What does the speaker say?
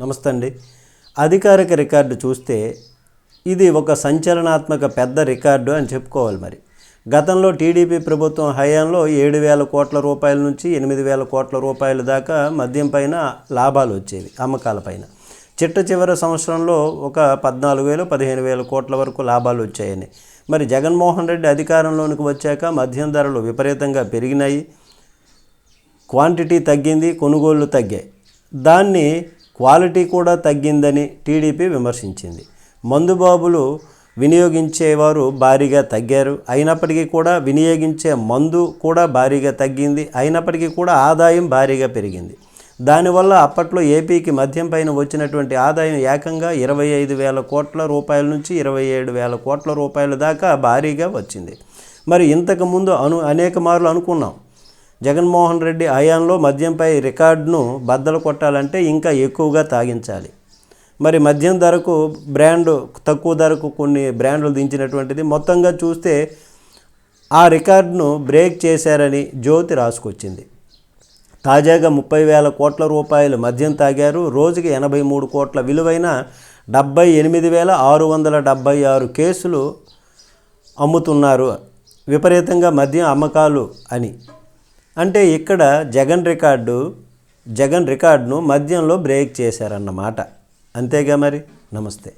నమస్తే అండి అధికారిక రికార్డు చూస్తే ఇది ఒక సంచలనాత్మక పెద్ద రికార్డు అని చెప్పుకోవాలి మరి. గతంలో టీడీపీ ప్రభుత్వం హయాంలో ఏడు వేల కోట్ల రూపాయల నుంచి ఎనిమిది వేల కోట్ల రూపాయల దాకా మద్యం పైన లాభాలు వచ్చేవి అమ్మకాల పైన. చిట్ట చివరి సంవత్సరంలో ఒక పద్నాలుగు వేలు పదిహేను వేల కోట్ల వరకు లాభాలు వచ్చాయని. మరి జగన్మోహన్ రెడ్డి అధికారంలోనికి వచ్చాక మద్యం ధరలు విపరీతంగా పెరిగినాయి. క్వాంటిటీ తగ్గింది కొనుగోళ్ళు తగ్గాయి. దాన్ని క్వాలిటీ కూడా తగ్గిందని టీడీపీ విమర్శించింది. మందుబాబులు వినియోగించేవారు భారీగా తగ్గారు. అయినప్పటికీ కూడా వినియోగించే మందు కూడా భారీగా తగ్గింది. అయినప్పటికీ కూడా ఆదాయం భారీగా పెరిగింది. దానివల్ల అప్పట్లో ఏపీకి మద్యం పైన వచ్చినటువంటి ఆదాయం ఏకంగా ఇరవై ఐదు వేల కోట్ల రూపాయల నుంచి ఇరవై ఏడు వేల కోట్ల రూపాయల దాకా భారీగా వచ్చింది. మరి ఇంతకుముందు అను అనేక మార్లు అనుకున్నాం. జగన్మోహన్ రెడ్డి హయాంలో మద్యంపై రికార్డును బద్దలు కొట్టాలంటే ఇంకా ఎక్కువగా తాగించాలి. మరి మద్యం ధరకు బ్రాండ్ తక్కువ ధరకు కొన్ని బ్రాండ్లు దించినటువంటిది మొత్తంగా చూస్తే ఆ రికార్డును బ్రేక్ చేశారని జ్యోతి రాసుకొచ్చింది. తాజాగా ముప్పై వేల కోట్ల రూపాయలు మద్యం తాగారు. రోజుకి ఎనభై మూడు కోట్ల విలువైన డెబ్బై ఎనిమిది వేల ఆరు వందల డెబ్బై ఆరు కేసులు అమ్ముతున్నారు. విపరీతంగా మద్యం అమ్మకాలు అని. అంటే ఇక్కడ జగన్ రికార్డు జగన్ రికార్డును మద్యంలో బ్రేక్ చేశారన్నమాట. అంతేగా మరి? నమస్తే.